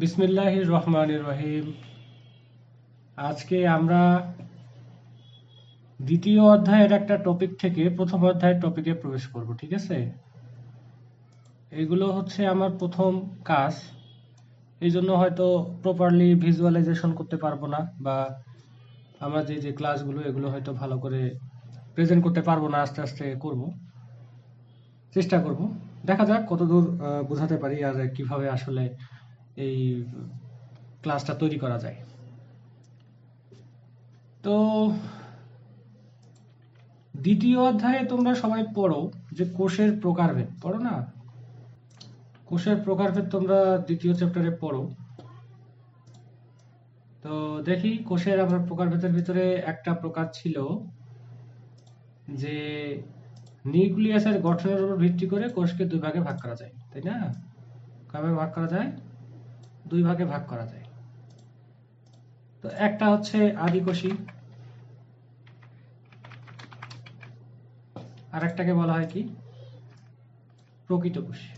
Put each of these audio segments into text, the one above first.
বিসমিল্লাহ রহমান রহিম। আজকে আমরা দ্বিতীয় অধ্যায়ের একটা টপিক থেকে প্রথম অধ্যায়ের টপিকে প্রবেশ করব, ঠিক আছে? এগুলো হচ্ছে আমার প্রথম কাজ। এই জন্য হয়তো প্রপারলি ভিজুয়ালাইজেশন করতে পারব না বা আমরা যে যে ক্লাসগুলো এগুলো হয়তো ভালো করে প্রেজেন্ট করতে পারব না, আস্তে আস্তে করব। চেষ্টা করব। দেখা যাক কতদূর বোঝাতে পারি আর কীভাবে আসলে এই ক্লাসটা তৈরি করা যায়। তো দ্বিতীয় অধ্যায়ে তোমরা সবাই পড়ো যে কোষের প্রকারভেদ, পড়ো না? কোষের প্রকারভেদ তোমরা দ্বিতীয় চ্যাপ্টারে পড়ো। তো দেখি কোষের আমরা প্রকারভেদের ভিতরে একটা প্রকার ছিল যে নিউক্লিয়াসের গঠনের উপর ভিত্তি করে কোষকে দুই ভাগে ভাগ করা যায়, তাই না? কবে ভাগ করা যায়? দুই ভাগে ভাগ করা যায়। তো একটা হচ্ছে আদিকোষী, আর একটাকে বলা হয় কি? প্রকৃত কোষী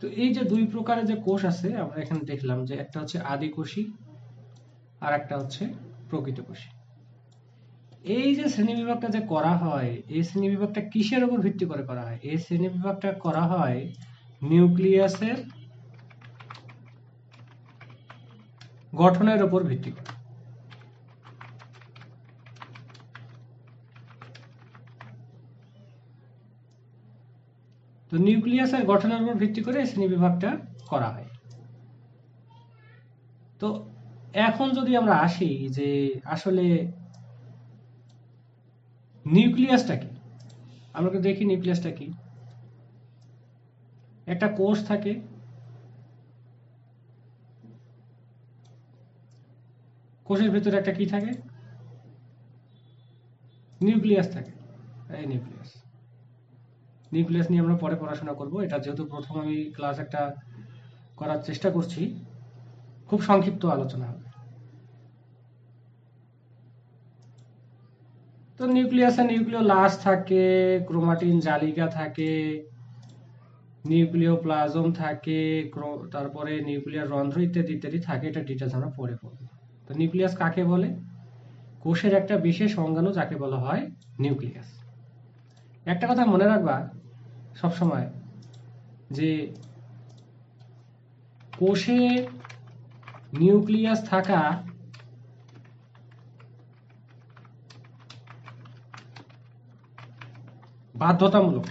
তো এই যে দুই প্রকারের যে কোষ আছে, আমরা এখানে দেখলাম যে একটা হচ্ছে আদিকোষী, আর একটা হচ্ছে প্রকৃত কোষী এই যে শ্রেণি বিভাগটা যে করা হয়, এই শ্রেণি বিভাগটা কিসের উপর ভিত্তি করে করা হয়? এই শ্রেণি বিভাগটা করা হয় নিউক্লিয়াসের গঠনের উপর ভিত্তি করে। তো নিউক্লিয়াসের গঠনের উপর ভিত্তি করে এই শ্রেণি বিভাগটা করা হয়। তো এখন যদি আমরা আসি যে আসলে নিউক্লিয়াসটা কি? আমরা দেখি নিউক্লিয়াসটা কি? একটা কোষ থাকে। কোষের ভিতরে একটা কি থাকে? নিউক্লিয়াস থাকে। এই নিউক্লিয়াস। নিউক্লিয়াস নিয়ে আমরা পরে পড়াশোনা করব। এটা যেহেতু প্রথম আমি ক্লাস একটা করার চেষ্টা করছি, খুব সংক্ষিপ্ত আলোচনা হবে। তো নিউক্লিয়াসে নিউক্লিয় লাস থাকে ক্রোমাটিন জালিকা থাকে নিউক্লিয় প্লাজম থাকে তারপরে নিউক্লিয়ার রন্ধ্র ইত্যাদি ইত্যাদি থাকে, এটা ডিটেলস আমরা পরে পড়ব। তো নিউক্লিয়াস কাকে বলে? কোষের একটা বিশেষ অঙ্গাণু যাকে বলা হয় নিউক্লিয়াস একটা কথা মনে রাখবা সব সময় যে কোষে নিউক্লিয়াস থাকা বাধ্যতামূলক।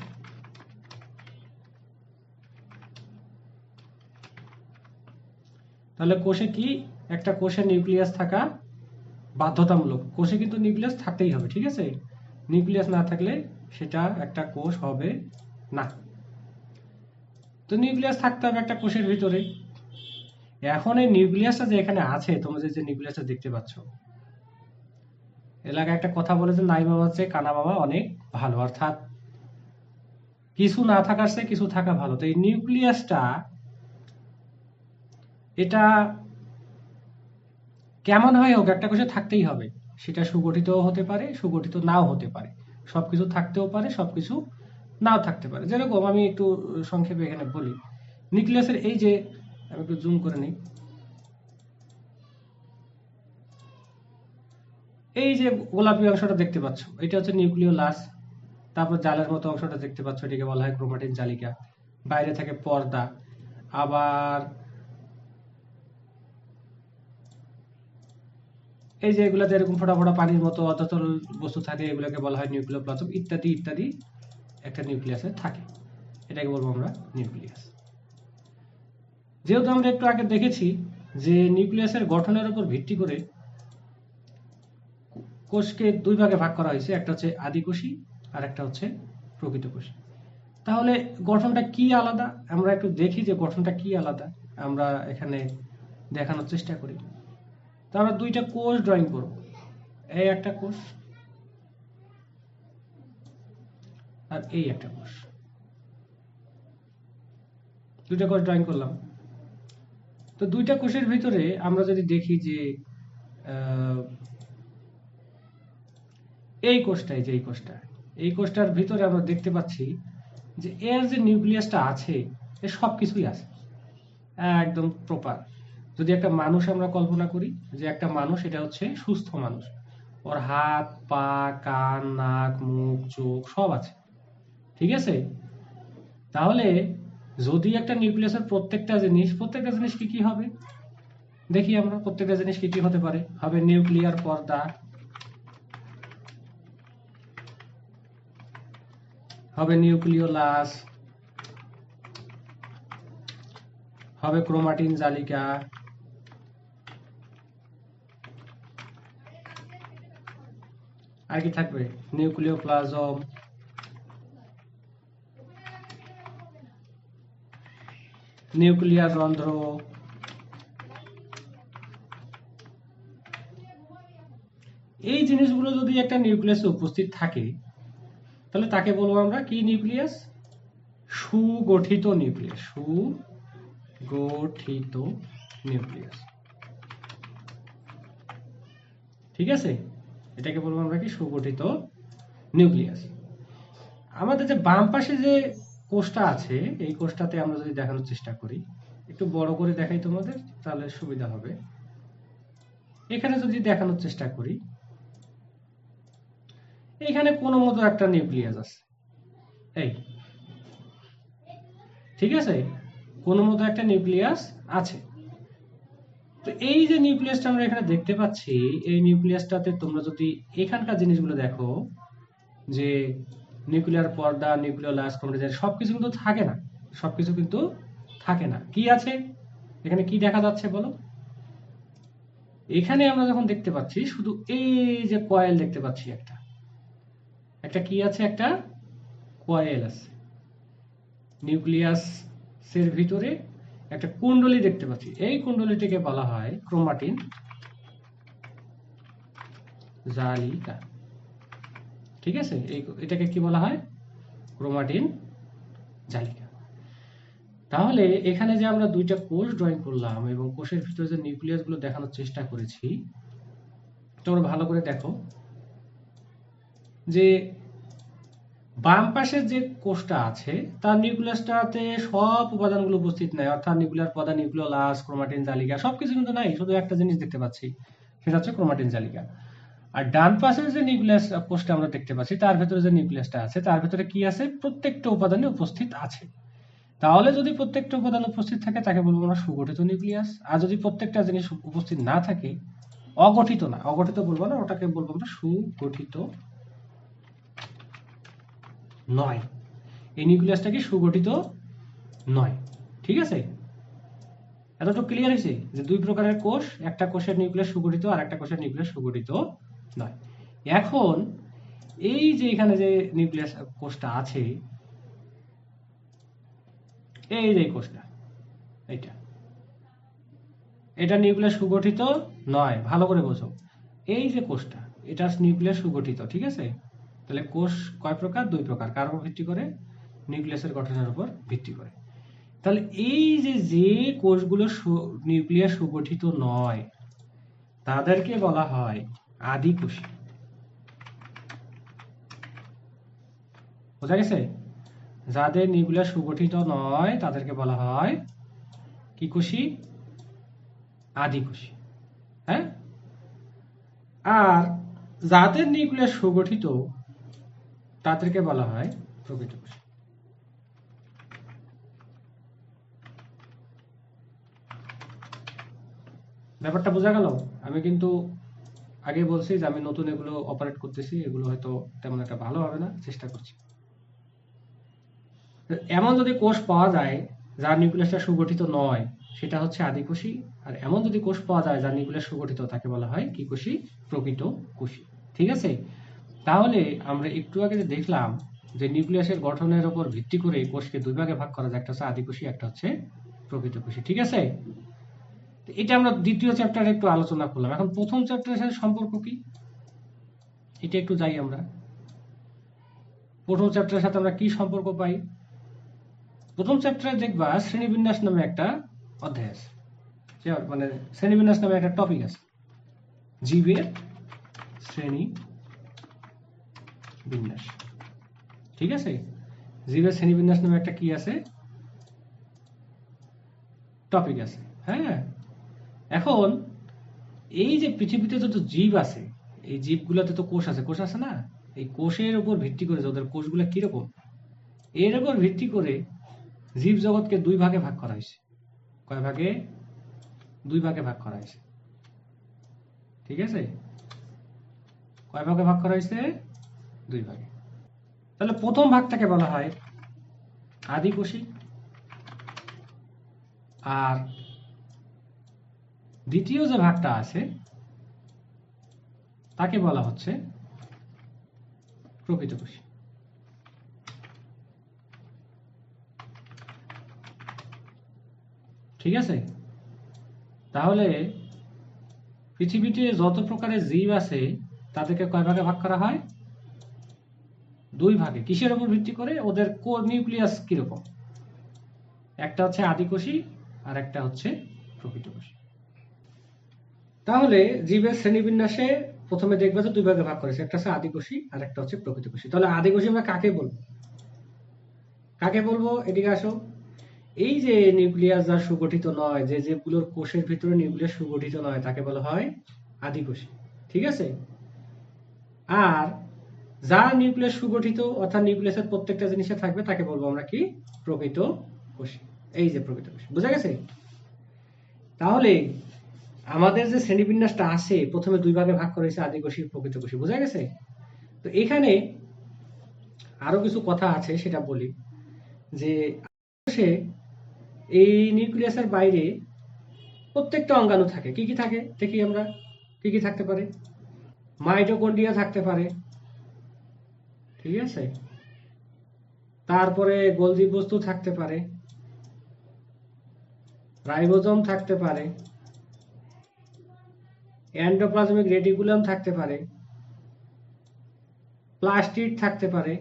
তাহলে কোষে কি? একটা কোষে নিউক্লিয়াস থাকা বাধ্যতামূলক। কোষে কিন্তু নিউক্লিয়াস থাকতেই হবে, ঠিক আছে? নিউক্লিয়াস না থাকলে সেটা একটা কোষ হবে না। তো নিউক্লিয়াস থাকতে হবে একটা কোষের ভিতরে। এখন এই নিউক্লিয়াসটা যে এখানে আছে, তোমরা যে নিউক্লিয়াসটা দেখতে পাচ্ছ এলাকায় একটা কথা বলে যে নাই বাবা চেয়ে কানা বাবা অনেক ভালো। অর্থাৎ কিছু না থাকার চেয়ে কিছু থাকা ভালো। তো এই নিউক্লিয়াসটা, এটা কেমন হয় হোক, একটা কোষে থাকতেই হবে। সেটা সুগঠিত হতে পারে, সুগঠিত নাও হতে পারে। সবকিছু থাকতেও পারে, সবকিছু নাও থাকতে পারে। যেরকম আমি একটু সংক্ষেপে এখানে বলি, নিউক্লিয়াসের এই যে, আমি একটু জুম করে নিই। এই যে গোলাপি অংশটা দেখতে পাচ্ছ, এটা হচ্ছে নিউক্লিয় লাস তারপর জালের মতো অংশটা দেখতে পাচ্ছ, এটাকে বলা হয় ক্রোমাটিন জালিকা। বাইরে থাকে পর্দা। আবার এই যে এগুলাতে এরকম ফোটা ফোটা পানির মতো অততল বস্তু থাকে, এগুলোকে বলা হয় নিউক্লিয় প্লাজম ইত্যাদি ইত্যাদি একটা নিউক্লিয়াসে থাকে। এটাকে বলব আমরা নিউক্লিয়াস। যেহেতু আমরা একটু আগে দেখেছি যে নিউক্লিয়াসের গঠনের উপর ভিত্তি করে কোষকে দুই ভাগে ভাগ করা হয়েছে, একটা হচ্ছে আদিকোষী আর একটা হচ্ছে প্রকৃত কোষী। তাহলে গঠনটা কি আলাদা? আমরা একটু দেখি যে গঠনটা কি আলাদা। আমরা এখানে দেখানোর চেষ্টা করি। তো আমরা দুইটা কোষ ড্রয়িং করব। এই একটা কোষ আর এই একটা কোষ। দুইটা কোষ ড্রয়িং করলাম। তো দুইটা কোষের ভিতরে আমরা যদি দেখি যে এই কোষটাই যে এই কোষটা এই কোষটার ভিতরে আমরা দেখতে পাচ্ছি যে এর যে নিউক্লিয়াসটা আছে, এর সব কিছুই আছে। একদম প্রপার যদি একটা মানুষ আমরা কল্পনা করি যে একটা মানুষ, এটা হচ্ছে সুস্থ মানুষ। ওর হাত, পা, কান, নাক, মুখ, চোখ সব আছে। ঠিক আছে? তাহলে যদি একটা নিউক্লিয়াসের প্রত্যেকটা জিনিস প্রত্যেকটা জিনিস কি কি হবে? দেখি আমরা প্রত্যেকটা জিনিস কি কি হতে পারে। হবে নিউক্লিয়ার পর্দা হবে নিউক্লিওলাস, হবে ক্রোমাটিন জালিকা, আর কি থাকবে? নিউক্লিওপ্লাজম। নিউক্লিয়ার রন্ধ্র এই জিনিসগুলো যদি একটা নিউক্লিয়াসে উপস্থিত থাকে তাহলে তাকে বলব আমরা কি নিউক্লিয়াস? সুগঠিত নিউক্লিয়াস সুগঠিত নিউক্লিয়াস। ঠিক আছে? এটাকে বলব আমরা কি? সুগঠিত নিউক্লিয়াস। আমাদের যে বাম পাশে যে কোষটা আছে, এই কোষটাতে আমরা যদি দেখানোর চেষ্টা করি, একটু বড় করে দেখাই তোমাদের, তাহলে সুবিধা হবে। এখানে যদি দেখানোর চেষ্টা করি এখানে কোনো মতো একটা নিউক্লিয়াস আছে। এই। ঠিক আছে? কোনো মতো একটা নিউক্লিয়াস আছে। তো এই যে নিউক্লিয়াসটা আমরা এখানে দেখতে পাচ্ছি, এই নিউক্লিয়াসটাতে তোমরা যদি এখানকার জিনিসগুলো দেখো, যে নিউক্লিয়ার পর্দা, নিউক্লিয়ার লাস কমিটি সবকিছু কিন্তু থাকে না। সবকিছু কিন্তু থাকে না। কি আছে? এখানে কি দেখা যাচ্ছে বলো? এখানে আমরা যখন দেখতে পাচ্ছি, শুধু এই যে কয়েল দেখতে পাচ্ছি একটা। একটা কি আছে? একটা কয়েল আছে। নিউক্লিয়াসের ভিতরে একটা কুণ্ডলী দেখতে পাচ্ছি। এই কুণ্ডলীটিকে বলা হয় ক্রোমাটিন। জালিকা। ঠিক আছে? এই এটাকে কি বলা হয়? ক্রোমাটিন জালিকা। তাহলে এখানে যে আমরা দুইটা কোষ ড্রয়িং করলাম এবং কোষের ভিতরে যে নিউক্লিয়াসগুলো দেখানোর চেষ্টা করেছি, তোমরা ভালো করে দেখো। যে বাম পাশের যে কোষটা আছে, তার নিউক্লিয়াসটাতে সব উপাদানগুলো উপস্থিত নাই। অর্থাৎ নিউক্লিয়ার পদা নিউক্লিওলাস, ক্রোমাটিন, জালিকা, সবকিছু কিন্তু নাই। শুধু একটা জিনিস দেখতে পাচ্ছি, সেটা হচ্ছে ক্রোমাটিন, জালিকা। আর ডান পাশের যে নিউক্লিয়াস কোষটা আমরা দেখতে পাচ্ছি, তার ভেতরে যে নিউক্লিয়াসটা আছে, তার ভেতরে কি আছে? প্রত্যেকটা উপাদানে উপস্থিত আছে। তাহলে যদি প্রত্যেকটা উপাদান উপস্থিত থাকে, তাকে বলব আমরা সুগঠিত নিউক্লিয়াস। আর যদি প্রত্যেকটা জিনিস উপস্থিত না থাকে, অগঠিত না। অগঠিত বলব না, ওটাকে বলব আমরা সুগঠিত নয়। এই নিউক্লিয়াসটা কি সুগঠিত নয়। ঠিক আছে? এতটুকু ক্লিয়ার হয়েছে যে দুই প্রকারের কোষ, একটা কোষের নিউক্লিয়াস সুগঠিত আর একটা কোষের নিউক্লিয়াস সুগঠিত নয়। এখন এই যে এখানে যে নিউক্লিয়াস কোষটা আছে, এই যে কোষটা, এইটা, এটা নিউক্লিয়াস সুগঠিত নয়। ভালো করে বোঝো। এই যে কোষটা এটা নিউক্লিয়াস সুগঠিত, ঠিক আছে? তাহলে কোষ কয় প্রকার? দুই প্রকার। কার উপর ভিত্তি করে? নিউক্লিয়াসের গঠনের উপর ভিত্তি করে। তাহলে এই যে যে কোষগুলো নিউক্লিয়াস সুগঠিত নয়, তাদেরকে বলা হয় আদি কোষী বোঝা গেছে? যাদের নিউক্লিয়াস সুগঠিত নয়, তাদেরকে বলা হয় কি কোষী? আদি কোষী হ্যাঁ? আর যাদের নিউক্লিয়াস সুগঠিত তাদেরকে বলা হয় প্রকৃত কোষ ব্যাপারটা বোঝা গেল? আমি কিন্তু আগে বলছি যে আমি নতুন এগুলো অপারেট করতেছি, এগুলো হয়তো তেমন একটা ভালো হবে না, চেষ্টা করছি। এমন যদি কোষ পাওয়া যায় যার নিউক্লিয়াসটা সুগঠিত নয়, সেটা হচ্ছে আদিকোষী, আর এমন যদি কোষ পাওয়া যায় যার নিউক্লিয়াস সুগঠিত, তাকে বলা হয় কি কোষী? প্রকৃত কোষী। ঠিক আছে? তাহলে আমরা একটু আগে যে দেখলাম যে নিউক্লিয়াসের গঠনের উপর ভিত্তি করে কোষকে দুই ভাগে ভাগ করা যায়, একটা হচ্ছে আদিকোষী, একটা হচ্ছে প্রকৃত কোষী ঠিক আছে? এটা আমরা দ্বিতীয় চ্যাপ্টারে একটু আলোচনা করলাম। এখন প্রথম চ্যাপ্টারের সাথে সম্পর্ক কি? এটা একটু যাই আমরা। প্রথম চ্যাপ্টারের সাথে আমরা কি সম্পর্ক পাই? প্রথম চ্যাপ্টারে দেখবা শ্রেণীবিন্যাস নামে একটা অধ্যায় আছে। মানে শ্রেণীবিন্যাস নামে একটা টপিক আছে। জীবের শ্রেণি বিন্যাস। ঠিক আছে? জীবের শ্রেণীবিন্যাস নামে একটা কি আছে? টপিক আছে। হ্যাঁ? এখন এই যে পৃথিবীতে যত জীব আছে, এই জীবগুলোতে তো কোষ আছে। কোষ আছে না? এই কোষের উপর ভিত্তি করে ওদের কোষগুলো কীরকম, এর উপর ভিত্তি করে জীব জগৎকে দুই ভাগে ভাগ করা হয়েছে। কয় ভাগে? দুই ভাগে ভাগ করা হয়েছে। ঠিক আছে? কয় ভাগে ভাগ করা হয়েছে? দুই ভাগে। তাহলে প্রথম ভাগটাকে বলা হয় আদিকোষী আর দ্বিতীয় যে ভাগটা আছে, তাকে বলা হচ্ছে প্রকৃতকোষী ঠিক আছে? তাহলে পৃথিবীতে যত প্রকারের জীব আছে, তাদেরকে কয় ভাগে ভাগ করা হয়? দুই ভাগে। কিসের উপর ভিত্তি করে? ওদের কোর নিউক্লিয়াস কীরকম? একটা হচ্ছে আদিকোষী আর একটা হচ্ছে প্রকৃতকোষী। তাহলে জীবের শ্রেণীবিন্যাসে প্রথমে দেখবে যে দুই ভাগে ভাগ করেছে। একটা হচ্ছে আদিকোষী আর একটা হচ্ছে প্রকৃতকোষী। তাহলে আদিকোষী আমরা কাকে বলব? কাকে বলব? এদিকে আসো। এই যে নিউক্লিয়াস যা সুগঠিত নয়, যে জীবগুলোর কোষের ভিতরে নিউক্লিয়াস সুগঠিত নয়, তাকে বলা হয় আদিকোষী। ঠিক আছে? আর যা নিউক্লিয়াস সুগঠিত অর্থাৎ নিউক্লিয়াসের প্রত্যেকটা জিনিসে থাকবে, তাকে বলব আমরা কি? প্রকৃত কোষী। এই যে প্রকৃত কোষী। বুঝা গেছে? তাহলে আমাদের যে শ্রেণীবিন্যাসটা আছে, প্রথমে দুই ভাগে ভাগ করেছে আদিকোষী প্রকৃত কোষী। বুঝা গেছে? তো এখানে আরও কিছু কথা আছে, সেটা বলি। যে কোষে এই নিউক্লিয়াসের বাইরে প্রত্যেকটা অঙ্গাণু থাকে। কি কি থাকে? দেখি আমরা। কি কি থাকতে পারে? মাইটোকন্ড্রিয়া থাকতে পারে। ঠিক আছে? তারপরে গোলজি বস্তু থাকতে পারে। রাইবোজোম থাকতে পারে। এন্ডোপ্লাজমিক রেটিকুলাম থাকতে পারে। প্লাস্টিড থাকতে পারে।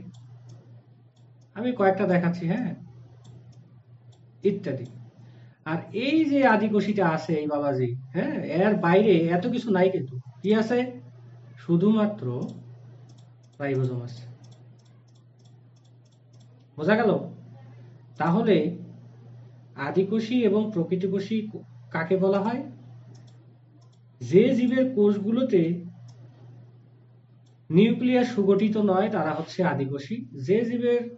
আমি কয়েকটা দেখাচ্ছি হ্যাঁ? ইত্যাদি। আর এই যে আদিকোষীটা আছে এই বাবাজি হ্যাঁ? এর বাইরে এত কিছু নাই কিন্তু। কি আছে? শুধুমাত্র রাইবোজোম আছে। বোঝা গেল? তাহলে আদিকোষী এবং প্রকৃতিকোষী কাকে বলা হয়? যে জীবের কোষগুলোতে নিউক্লিয়াস সুগঠিত নয়, তারা হচ্ছে আদিকোষী। যে জীবের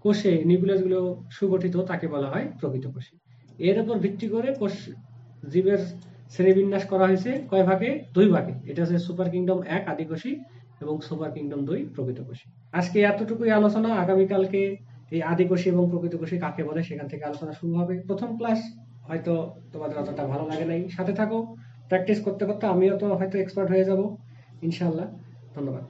কোষে নিউক্লিয়াসগুলো সুগঠিত, তাকে বলা হয় প্রকৃতকোষী। এর উপর ভিত্তি করে কোষ জীবের শ্রেণীবিন্যাস করা হয়েছে কয় ভাগে? দুই ভাগে। এটা হচ্ছে সুপার কিংডম এক, আদিকোষী। এবং সুপার কিংডম দুই প্রকৃতকোষী। আজকে এতটুকুই আলোচনা, আগামীকালকে এই আদিকোষী এবং প্রকৃতকোষী কাকে বলে সেখান থেকে আলোচনা শুরু হবে। প্রথম ক্লাস, হয়তো তোমাদের অতটা ভালো লাগে নাই। সাথে থাকো, প্র্যাকটিস করতে করতে আমিও তো হয়তো এক্সপার্ট হয়ে যাব। ইনশাআল্লাহ, ধন্যবাদ।